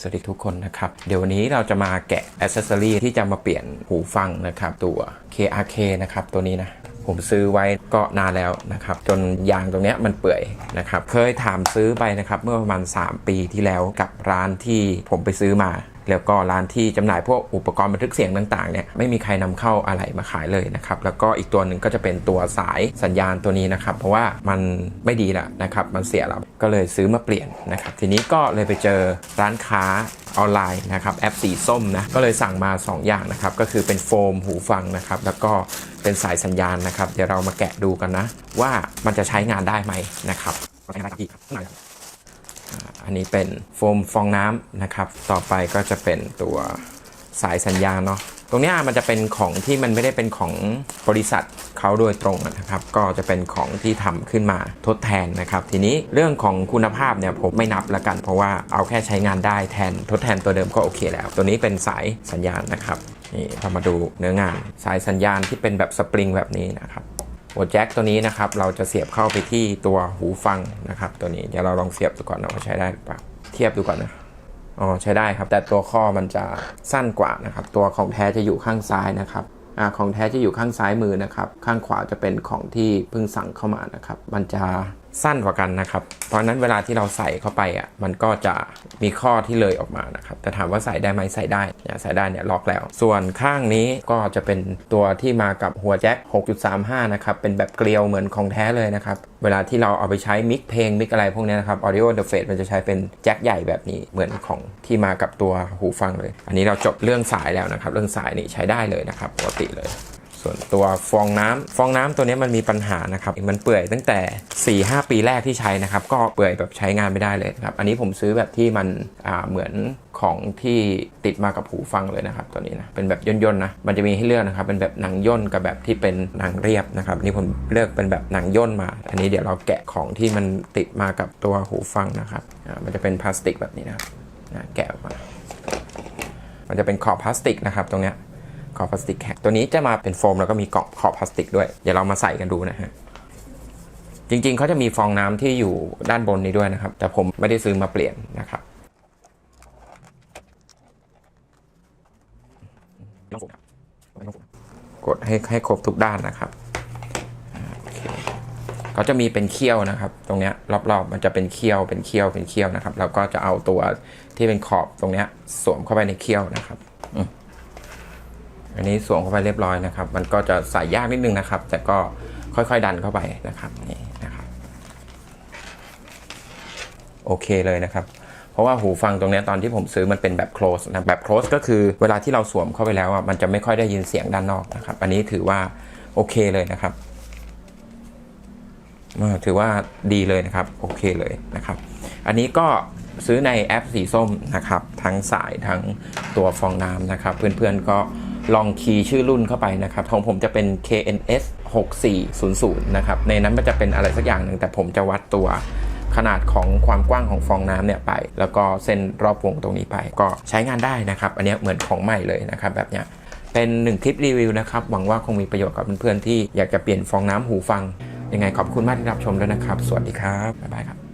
สวัสดีทุกคนนะครับ เดี๋ยววันนี้เราจะมาแกะอ c เซสซอรีที่จะมาเปลี่ยนหูฟังนะครับ ตัว KRK นะครับ ตัวนี้นะผมซื้อไว้ก็นานแล้วนะครับ จนยางตรงนี้มันเปื่อยนะครับ เคยถามซื้อไปนะครับ เมื่อประมาณ 3 ปีที่แล้วกับร้านที่ผมไปซื้อมา แล้วก็ร้านที่จำหน่ายพวกอุปกรณ์บันทึกเสียงต่างๆเนี่ยไม่มีใครนำเข้าอะไรมาขายเลยนะครับแล้วก็อีกตัวหนึ่งก็จะเป็นตัวสายสัญญาณตัวนี้นะครับ เพราะว่ามันไม่ดีละนะครับมันเสียแล้วก็เลยซื้อมาเปลี่ยนนะครับทีนี้ก็เลยไปเจอร้านค้าออนไลน์นะครับแอปสีส้มนะก็เลยสั่งมา 2 อย่างนะครับก็คือเป็นโฟมหูฟังนะครับแล้วก็เป็นสายสัญญาณนะครับ เดี๋ยวเรามาแกะดูกันนะ ว่ามันจะใช้งานได้ไหมนะครับใช้งานได้ครับพี่ครับข้างในครับ อันนี้เป็นโฟมฟองน้ำนะครับ ต่อไปก็จะเป็นตัวสายสัญญาณเนาะตรงนี้มันจะเป็นของที่มันไม่ได้เป็นของบริษัทเขาโดยตรงนะครับ ก็จะเป็นของที่ทำขึ้นมาทดแทนนะครับ ทีนี้เรื่องของคุณภาพเนี่ยผมไม่นับละกัน เพราะว่าเอาแค่ใช้งานได้แทนทดแทนตัวเดิมก็โอเคแล้ว ตัวนี้เป็นสายสัญญาณนะครับนี่เรามาดูเนื้องาน สายสัญญาณที่เป็นแบบสปริงแบบนี้นะครับ หัวแจ็คตัวนี้นะครับ เราจะเสียบเข้าไปที่ตัวหูฟังนะครับ ตัวนี้เดี๋ยวเราลองเสียบดูก่อนนะว่าใช้ได้หรือเปล่าเทียบดูก่อนนะอ๋อใช้ได้ครับ แต่ตัวข้อมันจะสั้นกว่านะครับ ตัวของแท้จะอยู่ข้างซ้ายนะครับอ่าของแท้จะอยู่ข้างซ้ายมือนะครับ ข้างขวาจะเป็นของที่เพิ่งสั่งเข้ามานะครับ มันจะ สั้นกว่ากันนะครับ เพราะนั้นเวลาที่เราใส่เข้าไปอะมันก็จะมีข้อที่เลยออกมานะครับแต่ถามว่าใส่ได้ไหมใส่ได้เนี่ยใส่ได้เนี่ยล็อกแล้ว ส่วนข้างนี้ก็จะเป็นตัวที่มากับหัวแจ็ค 6.35 นะครับเป็นแบบเกลียวเหมือนของแท้เลยนะครับเวลาที่เราเอาไปใช้มิกเพลงมิกอะไรพวกนี้นะครับ audio interface มันจะใช้เป็นแจ็คใหญ่แบบนี้เหมือนของที่มากับตัวหูฟังเลย อันนี้เราจบเรื่องสายแล้วนะครับ เรื่องสายนี่ใช้ได้เลยนะครับปกติเลย ส่วนตัวฟองน้ำฟองน้ำตัวนี้มันมีปัญหานะครับมันเปื่อยตั้งแต่ 4-5 ปีแรกที่ใช้นะครับ ก็เปื่อยแบบใช้งานไม่ได้เลยครับ อันนี้ผมซื้อแบบที่มันเหมือนของที่ติดมากับหูฟังเลยนะครับตัวนี้นะเป็นแบบย่นๆนะมันจะมีให้เลือกนะครับ เป็นแบบหนังย่นกับแบบที่เป็นหนังเรียบนะครับนี่ผมเลือกเป็นแบบหนังย่นมา อันนี้เดี๋ยวเราแกะของที่มันติดมากับตัวหูฟังนะครับอ่ามันจะเป็นพลาสติกแบบนี้นะครับนะแกะออกมา มันจะเป็นขอบพลาสติกนะครับตรงเนี้ย ขอบพลาสติกแข็งตัวนี้จะมาเป็นโฟมแล้วก็มีกล่องขอบพลาสติกด้วย เดี๋ยวเรามาใส่กันดูนะฮะจริงๆเขาจะมีฟองน้ำที่อยู่ด้านบนนี้ด้วยนะครับ แต่ผมไม่ได้ซื้อมาเปลี่ยนนะครับกดให้ให้ครบทุกด้านนะครับเคเขาจะมีเป็นเขี้ยวนะครับ ตรงเนี้ยรอบๆมันจะเป็นเขี้ยวเป็นเขี้ยวเป็นเขี้ยวนะครับ แล้วก็จะเอาตัวที่เป็นขอบตรงเนี้ยสวมเข้าไปในเขี้ยวนะครับ อันนี้สวมเข้าไปเรียบร้อยนะครับ มันก็จะใส่ยากนิดนึงนะครับ แต่ก็ค่อยๆดันเข้าไปนะครับนี่นะครับโอเคเลยนะครับ เพราะว่าหูฟังตรงนี้ตอนที่ผมซื้อมันเป็นแบบ close นะแบบ close ก็คือเวลาที่เราสวมเข้าไปแล้วอะมันจะไม่ค่อยได้ยินเสียงด้านนอกนะครับ อันนี้ถือว่าโอเคเลยนะครับถือว่าดีเลยนะครับโอเคเลยนะครับ อันนี้ก็ซื้อในแอปสีส้มนะครับ ทั้งสายทั้งตัวฟองน้ำนะครับ เพื่อนๆก็ ลองคีย์ชื่อรุ่นเข้าไปนะครับของผมจะเป็น KNS 6400นะครับในนั้นมันจะเป็นอะไรสักอย่างหนึ่งแต่ผมจะวัดตัวขนาดของความกว้างของฟองน้ำเนี่ยไป แล้วก็เส้นรอบวงตรงนี้ไป ก็ใช้งานได้นะครับ อันนี้เหมือนของใหม่เลยนะครับแบบเนี้ยเป็นหนึ่งคลิปรีวิวนะครับ หวังว่าคงมีประโยชน์กับเพื่อนๆที่อยากจะเปลี่ยนฟองน้ำหูฟัง ยังไงขอบคุณมากที่รับชมด้วนะครับ สวัสดีครับ บ๊ายบายครับ